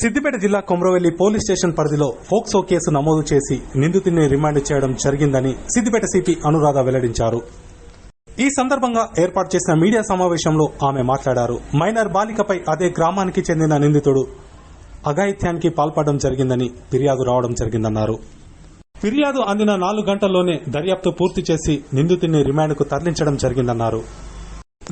సిద్దిపేట జిల్లా Komaravelli police station పరిధిలో POCSO case నమోదు చేసి నిందితుడిని రిమాండ్ చేయడం జరిగిందని సిద్దిపేట సిపి అనురాధ వెల్లడించారు. ఈ సందర్భంగా ఏర్పాటు చేసిన మీడియా సమావేశంలో ఆమె మాట్లాడారు. మైనర్ బాలికపై అదే గ్రామానికి చెందిన నిందితుడు అఘాయిత్యానికి పాల్పడడం జరిగిందని ఫిర్యాదు రావడం జరిగిందన్నారు. ఫిర్యాదు అందిన నాలుగు గంటల్లోనే దర్యాప్తు పూర్తి చేసి నిందితుడిని రిమాండ్కు తరలించడం జరిగిందన్నారు.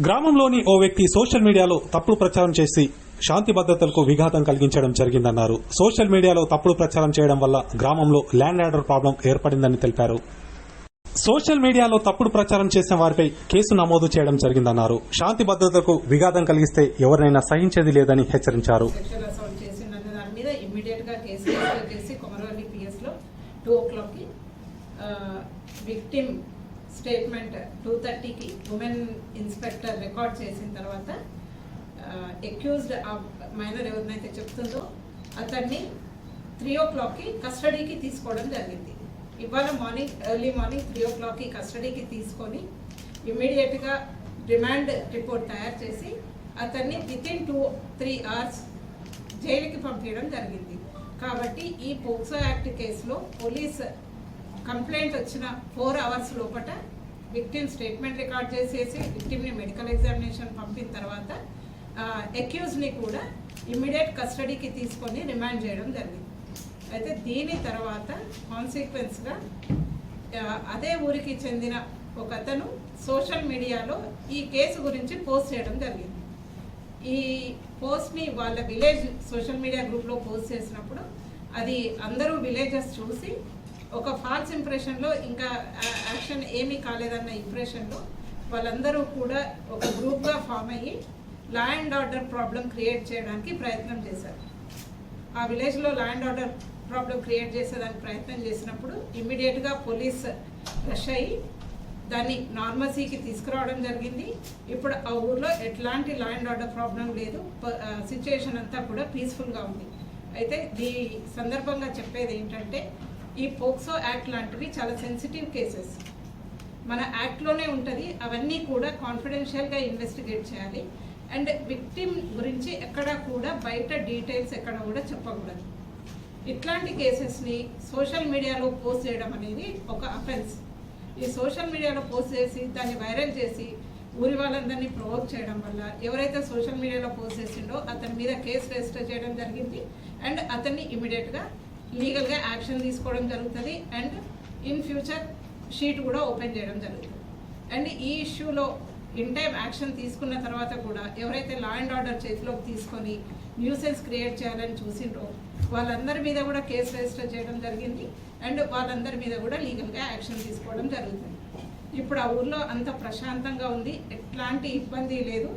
గ్రామంలోని ఓ వ్యక్తి సోషల్ మీడియాలో తప్పుడు ప్రచారం చేసి శాంతి భద్రతలకు విఘాతం కలిగించడం జరిగిందన్నారు సోషల్ మీడియాలో తప్పుడు ప్రచారం చేయడం వల్ల గ్రామంలో ల్యాండ్ ఆర్డర్ ప్రాబ్లం ఏర్పడిందని తెలిపారు సోషల్ మీడియాలో తప్పుడు ప్రచారం చేసిన వారిపై కేసు నమోదు చేయడం జరిగిందన్నారు శాంతి భద్రతకు విఘాతం కలిగిస్తే ఎవరినైనా సహించేది లేదని హెచ్చరించారు విక్టిమ్ స్టేట్మెంట్ టూ థర్టీకి ఉమెన్ ఇన్స్పెక్టర్ రికార్డ్ చేసిన తర్వాత ఎక్యూజ్డ్ మైనర్ ఎవరినైతే చెప్తుందో అతన్ని త్రీ ఓ క్లాక్కి కస్టడీకి తీసుకోవడం జరిగింది. ఇవాళ మార్నింగ్ ఎర్లీ మార్నింగ్ త్రీ ఓ క్లాక్కి కస్టడీకి తీసుకొని ఇమ్మీడియట్గా రిమాండ్ రిపోర్ట్ తయారు చేసి అతన్ని with in two three hours జైలుకి పంపించడం జరిగింది. కాబట్టి ఈ పోక్సో యాక్ట్ కేసులో పోలీస్ కంప్లైంట్ వచ్చిన ఫోర్ అవర్స్ లోపట విక్టిమ్ స్టేట్మెంట్ రికార్డ్ చేసేసి విక్టిమ్ని మెడికల్ ఎగ్జామినేషన్ పంపిన తర్వాత ఎక్యూజ్ని కూడా ఇమ్మీడియట్ కస్టడీకి తీసుకొని రిమాండ్ చేయడం జరిగింది. అయితే దీని తర్వాత కాన్సిక్వెన్స్గా అదే ఊరికి చెందిన ఒక అతను సోషల్ మీడియాలో ఈ కేసు గురించి పోస్ట్ చేయడం జరిగింది. ఈ పోస్ట్ని వాళ్ళ విలేజ్ సోషల్ మీడియా గ్రూప్లో పోస్ట్ చేసినప్పుడు అది అందరూ విలేజెస్ చూసి ఒక ఫాల్స్ ఇంప్రెషన్లో ఇంకా యాక్షన్ ఏమీ కాలేదన్న ఇంప్రెషన్లో వాళ్ళందరూ కూడా ఒక గ్రూప్గా ఫామ్ అయ్యి law and order problem create చేయడానికి ప్రయత్నం చేశారు. ఆ విలేజ్లో ల్యాండ్ ఆర్డర్ ప్రాబ్లం క్రియేట్ చేసేదానికి ప్రయత్నం చేసినప్పుడు ఇమ్మీడియట్గా పోలీస్ రష్ అయ్యి దాన్ని నార్మసీకి తీసుకురావడం జరిగింది. ఇప్పుడు ఆ ఊర్లో ఎట్లాంటి ల్యాండ్ ఆర్డర్ ప్రాబ్లం లేదు. సిచ్యుయేషన్ అంతా కూడా పీస్ఫుల్గా ఉంది. అయితే ఈ సందర్భంగా చెప్పేది ఏంటంటే ఈ పోక్సో యాక్ట్ లాంటివి చాలా సెన్సిటివ్ కేసెస్. మన యాక్ట్లోనే ఉంటుంది. అవన్నీ కూడా కాన్ఫిడెన్షియల్గా ఇన్వెస్టిగేట్ చేయాలి. అండ్ విక్టిమ్ గురించి ఎక్కడ కూడా బయట డీటెయిల్స్ ఎక్కడ కూడా చెప్పకూడదు. ఇట్లాంటి కేసెస్ని సోషల్ మీడియాలో పోస్ట్ చేయడం అనేది ఒక అఫెన్స్ ఈ సోషల్ మీడియాలో పోస్ట్ చేసి దాన్ని వైరల్ చేసి ఊరి వాళ్ళందరినీ ప్రొవోక్ చేయడం వల్ల ఎవరైతే సోషల్ మీడియాలో పోస్ట్ చేసిండో అతని మీద కేసు రిజిస్టర్ చేయడం జరిగింది. అండ్ అతన్ని ఇమీడియట్గా లీగల్గా యాక్షన్ తీసుకోవడం జరుగుతుంది. అండ్ ఇన్ ఫ్యూచర్ షీట్ కూడా ఓపెన్ చేయడం జరుగుతుంది. అండ్ ఈ ఇష్యూలో ఇన్ టైం యాక్షన్ తీసుకున్న తర్వాత కూడా ఎవరైతే లా అండ్ ఆర్డర్ చేతిలోకి తీసుకొని న్యూసెన్స్ క్రియేట్ చేయాలని చూసిండ్రో వాళ్ళందరి మీద కూడా కేసు రిజిస్టర్ చేయడం జరిగింది. అండ్ వాళ్ళందరి మీద కూడా లీగల్గా యాక్షన్ తీసుకోవడం జరుగుతుంది. ఇప్పుడు ఆ ఊర్లో అంత ప్రశాంతంగా ఉంది. ఎట్లాంటి ఇబ్బంది లేదు.